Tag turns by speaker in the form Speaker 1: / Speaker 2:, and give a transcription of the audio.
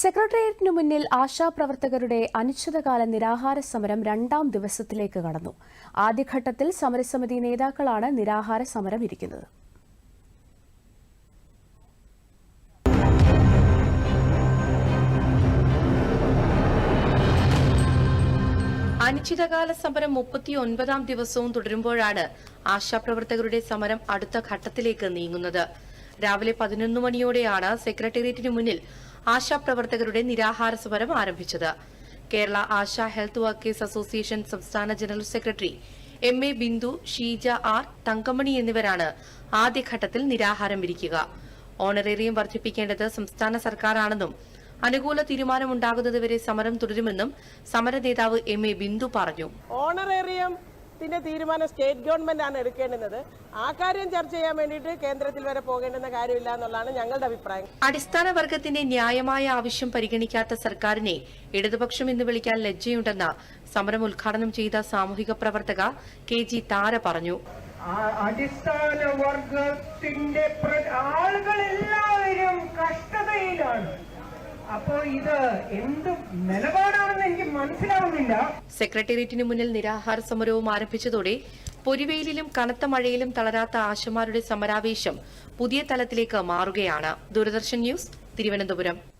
Speaker 1: സെക്രട്ടേറിയറ്റിനു മുന്നിൽ ആശാപ്രവർത്തകരുടെ അനിശ്ചിതകാല നിരാഹാര സമരം രണ്ടാം ദിവസത്തിലേക്ക് കടന്നു. ആദ്യഘട്ടത്തിൽ സമരസമിതി നേതാക്കളാണ് നിരാഹാര സമരം ഇരിക്കുന്നത്.
Speaker 2: അനിശ്ചിതകാല സമരം മുപ്പത്തി ഒൻപതാം ദിവസവും തുടരുമ്പോഴാണ് ആശാപ്രവർത്തകരുടെ സമരം അടുത്ത ഘട്ടത്തിലേക്ക് നീങ്ങുന്നത്. രാവിലെ പതിനൊന്ന് മണിയോടെയാണ് സെക്രട്ടേറിയറ്റിനു മുന്നിൽ ആശാപ്രവർത്തകരുടെ നിരാഹാര സമരം ആരംഭിച്ചത്. Kerala ASHA health workers association സംസ്ഥാന general secretary M A Bindu Sheeja R Thankamani എന്നിവരാണ് ആദ്യഘട്ടത്തിൽ നിരാഹാരം ഇരിക്കുക ഓണറേറിയം വർദ്ധിപ്പിക്കേണ്ടത് സംസ്ഥാന സർക്കാരാണെന്നും അനുകൂല തീരുമാനമുണ്ടാകുന്നതുവരെ സമരം തുടരുമെന്നും സമര നേതാവ് എം എ ബിന്ദു പറഞ്ഞു.
Speaker 3: ഓണറേറിയത്തിന്റെ തീരുമാനം സ്റ്റേറ്റ് ഗവൺമെന്റ് ആണ് എടുക്കേണ്ടുന്നത്. ആ കാര്യം ചർച്ച ചെയ്യാൻ വേണ്ടിയിട്ട് കേന്ദ്രത്തിൽ വരെ പോകേണ്ടെന്ന കാര്യമില്ല എന്നുള്ളതാണ് ഞങ്ങളുടെ അഭിപ്രായം.
Speaker 2: അടിസ്ഥാന വർഗത്തിന്റെ ന്യായമായ ആവശ്യം പരിഗണിക്കാത്ത സർക്കാരിനെ ഇടതുപക്ഷം എന്ന് വിളിക്കാൻ ലജ്ജയുണ്ടെന്ന് സമരം ഉദ്ഘാടനം ചെയ്ത സാമൂഹിക പ്രവർത്തക കെ ജി താര പറഞ്ഞു.
Speaker 4: അടിസ്ഥാന വർഗത്തിന്റെ ആളുകളെല്ലാവരും കഷ്ടതയിലാണ്. നിലപാടാണെന്ന് എനിക്ക്
Speaker 2: സെക്രട്ടേറിയറ്റിന് മുന്നിൽ നിരാഹാര സമരവും ആരംഭിച്ചതോടെ പൊരിവെയിലും കനത്ത മഴയിലും തളരാത്ത ആശമാരുടെ സമരാവേശം പുതിയ തലത്തിലേക്ക് മാറുകയാണ്. ദൂരദർശൻ ന്യൂസ് തിരുവനന്തപുരം.